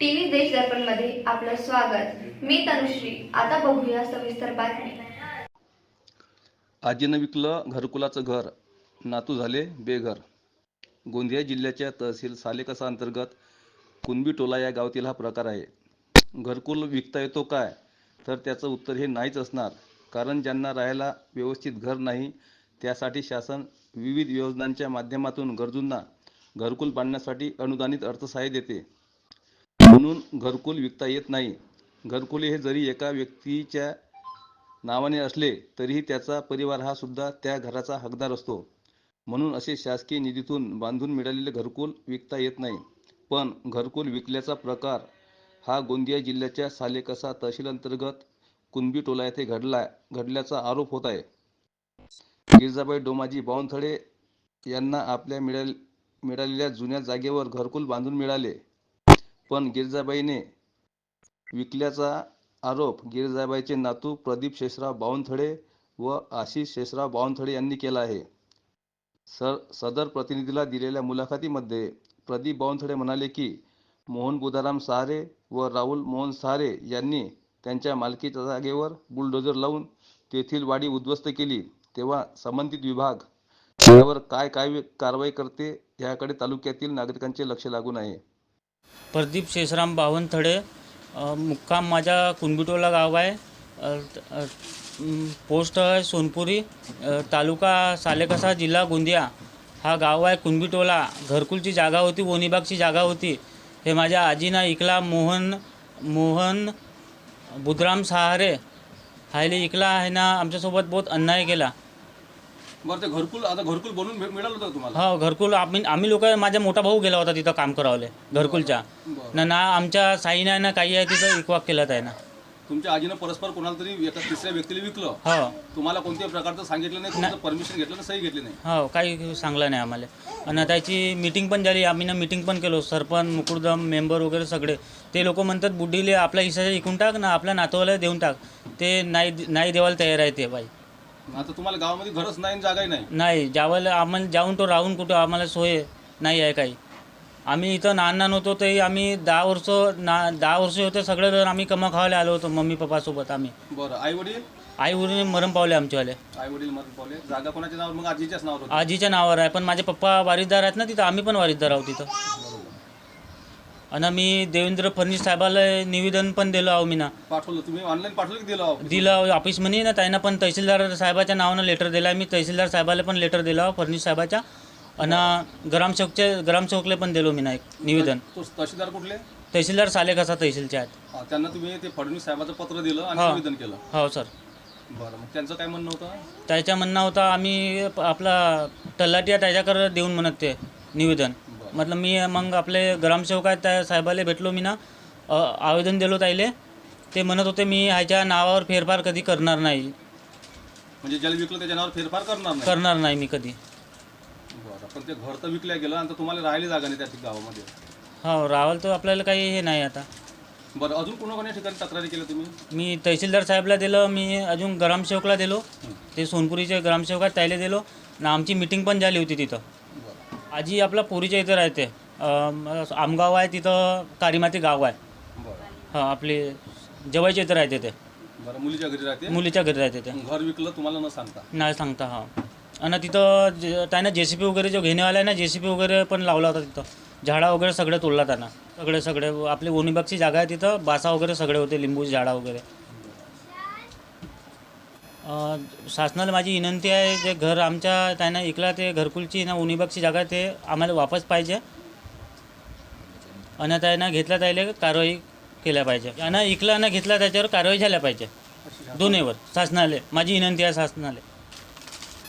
TV देश दर्पणमध्ये आपलं स्वागत. मी तनुश्री. आता बघूया सविस्तर बातमी आजीनं विकलं घरकुलाचं घर. नातू झाले बेघर. गोंदिया जिल्ह्याच्या तहसील सालेकसा अंतर्गत कुणबी टोला या गावातील हा प्रकार आहे. घरकुल विकता येतो काय? तर त्याचं उत्तर हे नाहीच असणार. कारण ज्यांना राहायला व्यवस्थित घर नाही त्यासाठी शासन विविध योजनांच्या माध्यमातून गरजूंना घरकुल बांधण्यासाठी अनुदानित अर्थसहाय्य देते. म्हणून घरकुल विकता येत नाही. घरकुले हे जरी एका व्यक्तीच्या नावाने असले तरीही त्याचा परिवार हा सुद्धा त्या घराचा हकदार असतो. म्हणून असे शासकीय निधीतून बांधून मिळालेले घरकुल विकता येत नाही. पण घरकुल विकल्याचा प्रकार हा गोंदिया जिल्ह्याच्या सालेकसा तहसील अंतर्गत कुणबी टोला येथे घडला घडल्याचा आरोप होत आहे. गिरजाबाई डोमाजी बावनथळे यांना आपल्या मिळाल मिळालेल्या जुन्या जागेवर घरकुल बांधून मिळाले. पण गिरजाबाईने विकल्याचा आरोप गिरजाबाईचे नातू प्रदीप शेषराव बावनथळे व आशिष शेषराव बावनथळे यांनी केला आहे. सर सदर प्रतिनिधीला दिलेल्या मुलाखतीमध्ये प्रदीप बावनथळे म्हणाले की मोहन बुधाराम सहारे व राहुल मोहन सहारे यांनी त्यांच्या मालकीच्या जागेवर बुलडोजर लावून तेथील वाडी उद्ध्वस्त केली. तेव्हा संबंधित विभाग त्यावर काय काय कारवाई करते याकडे तालुक्यातील नागरिकांचे लक्ष लागून आहे. प्रदीप शेषराम बावनथडे मुक्काम माझ्या कुणबिटोला गाव आहे. पोस्ट आहे सोनपुरी तालुका सालेकसा जिल्हा गोंदिया. हा गाव आहे कुणबिटोला. घरकुलची जागा होती वोनीबागची जागा होती. हे माझ्या आजीना इकला मोहन मोहन बुधराम सहारे. हायले इकला आहे ना आमच्यासोबत बहुत अन्याय केला. बरं ते घरकुल आता घरकुल बनवून मिळालं होतं तुम्हाला? हो घरकुल. आम्ही आम्ही लोक माझा मोठा भाऊ गेला होता तिथं काम करावले घरकुलच्या. ना ना आमच्या नाही ना काही आहे तिथं इकवाक केलं आहे ना. तुमच्या आजीनं परस्पर कोणाला तरी एका तिसऱ्या व्यक्तीला विकलं. हो. तुम्हाला कोणत्याही प्रकारचं सांगितलं नाही परमिशन घेतलं नाही सही घेतली नाही? हो काही सांगलं नाही आम्हाला. आणि त्याची मीटिंग पण झाली आम्ही ना मीटिंग पण केलो सरपंच मुकुरदम मेंबर वगैरे सगळे. ते लोक म्हणतात बुड्डीले आपल्या हिस्सा इकून टाक ना आपल्या नातवाला देऊन टाक. ते नाही नाही देवायला तयार आहे ते बाई. आता तुम्हाला गावामध्ये घरच नाही आणि जागाही नाही. नाही ज्यावेळेला आम्हाला जाऊन तो राहून कुठं आम्हाला सोय नाही आहे काही. आम्ही इथं लहान लहान होतो ते आम्ही दहा वर्ष ना दहा वर्ष होते सगळे जण आम्ही कमा खावायला आलो होतो मम्मी पप्पासोबत आम्ही. बरं आई वडील आई वडील मरण पावले आमच्यावाले. आई वडील मरण पावले. जागा कोणाच्या नावावर? मग आजीच्याच नावावर होती. आजीच्या नावावर आहे पण माझे पप्पा वारीसदार आहेत ना तिथं आम्ही पण वारीसदार आहोत तिथं. आणि मी देवेंद्र फडणवीस साहेबाला निवेदन पण दिलं आहो मी ना पाठवलं. तुम्ही ऑनलाईन पाठवलं की दिलं ऑफिस? दिलं ऑफिस म्हणे ना त्यांना पण तहसीलदार साहेबाच्या नावानं लेटर दिलं आहे मी तहसीलदार साहेबाला पण लेटर दिलं फडणवीस साहेबाच्या. आणि ग्रामसेवकचे ग्रामसेवकले पण दिलो मी ना एक निवेदन. तो तहसीलदार कुठले? तहसीलदार साले कसा तहसीलचे आहेत. हा, त्यांना तुम्ही ते फडणवीस साहेबाचं पत्र दिलं आणि हा. निवेदन केलं. हो सर. बरं मग त्यांचं काय म्हणणं होतं? त्याच्या म्हणणं होता आम्ही प- आपला तलाठी आहे त्याच्याकडे देऊन म्हणत ते निवेदन. म्हटलं मी मग आपले ग्रामसेवक आहेत त्या साहेबाला भेटलो मी ना आवेदन दिलो त्याले ते म्हणत होते मी ह्याच्या नावावर फेरफार कधी करणार नाही. म्हणजे ज्याला विकलं त्याच्या नावावर फेरफार करणार नाही? करणार नाही मी कधी. बरं पण ते घर तर विकल्या गेलं आणि आता तुम्हाला राहायला जागा नाही त्या ठिक- गावामध्ये. हो रावल तर आपल्याला काही हे नाही आता. बरं अजून कोणा ठिकाणी तक्रारी केल्या तुम्ही? मी तहसीलदार साहेबला दिलं मी अजून ग्रामसेवकला दिलो. ते सोनपुरीचे ग्रामसेवक आहेत त्याला दिलो. ना आमची मिटिंग पण झाली होती तिथं. आजी आपला पुरीच्या इथं राहते. आमगाव आहे तिथं कारीमाती गाव आहे. बरं. हा आपले जवळच्या इथं राहते ते. बरं मुलीच्या घरी राहते? मुलीच्या घरी राहते ते. घर विकलं तुम्हाला न सांगता? नाही सांगता हा. आणि तिथं जे- त्यानं जे सी पी वगैरे जो घेणेवाला आहे ना जे सी पी वगैरे पण लावला होता तिथं. झाडा वगैरे सगळे तोडला त्यांना. सगळे सगळे आपली ओणीबागची जागा आहे तिथं बासा वगैरे सगळे होते लिंबूची झाडा वगैरे. शासनाला माझी विनंती आहे जे घर आमच्या त्यांना इकला ते घरकुलची ना ओणीबागची जागा ते आम्हाला वापस पाहिजे. आणि त्यांना घेतला त्याला कारवाई केल्या पाहिजे. आणि इकला ना घेतला त्याच्यावर कारवाई झाल्या पाहिजे. दोन्हीवर शासनाला. माझी विनंती आहे शासनाला.